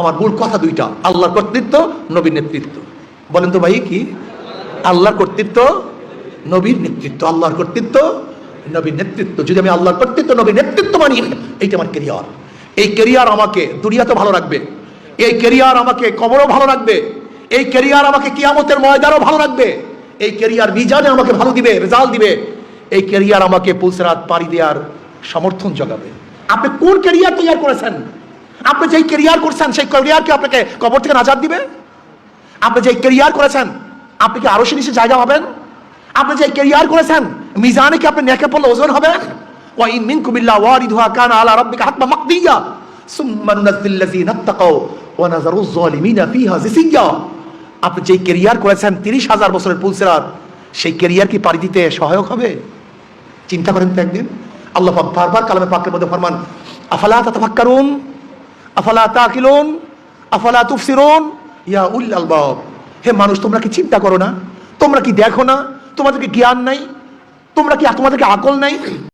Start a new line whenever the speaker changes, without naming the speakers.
আমার মূল কথা দুইটা, আল্লাহর কর্তৃত্ব, নবীর নেতৃত্ব। বলেন তো ভাই, কি? আল্লাহর কর্তৃত্ব, নবীর নেতৃত্ব। আল্লাহর কর্তৃত্ব, নবীর নেতৃত্ব। যদি আমি আল্লাহর কর্তৃত্ব, নবীর নেতৃত্ব মানি, এইটা আমার কেরিয়ার এই কেরিয়ার আমাকে দুনিয়াতে ভালো রাখবে। এই কেরিয়ার আমাকে কবরও ভালো রাখবে। এই কেরিয়ার আমাকে কিয়ামতের ময়দানও ভালো রাখবে। এই কেরিয়ার মিজানে আমাকে ভালো দিবে রেজাল্ট দিবে। এই কেরিয়ার আমাকে পুলসরাত পাড়ি দেওয়ার সমর্থন জোগাবে। আপনি কোন কেরিয়ার তৈরি করেছেন? আপনি যেই কেরিয়ার করছেন, সেই কেরিয়ারকে আপনাকে কবর থেকে নাজাদ দিবে? আপনি যে কেরিয়ার করেছেন, আপনি কি আরও নিচে জায়গা পাবেন? আপনি যে কেরিয়ার করেছেন, মিজানে কি আপনি নেকে পড়লে ওজন হবে? ওয়া ইন মিনকুম ইল্লা ওয়ারিদুহা কানা আলা রাব্বিকা হাতমা মাকদিয়া। সুম্মা নুনাজ্জিল লাযিনা তাকাও ওয়া নাযারু যালিমিনা ফিহা জিসিয়া আপনি যে কেরিয়ার করেছেন, তিরিশ হাজার বছরের পুলসেরার সেই কেরিয়ার কি পাড়ি দিতে সহায়ক হবে? চিন্তা করেন তো একদিন। আল্লাহ পাক বারবার কালামে পাকের মধ্যে ফরমান, আফালা তাতাফাক্কারুন? আফালা তাকিলুন? আফালা তুফসিরুন? ইয়া উল আলবাব হে মানুষ, তোমরা কি চিন্তা করো না? তোমরা কি দেখো না? তোমাদেরকে জ্ঞান নাই? তোমরা কি তোমাদেরকে আকল নাই?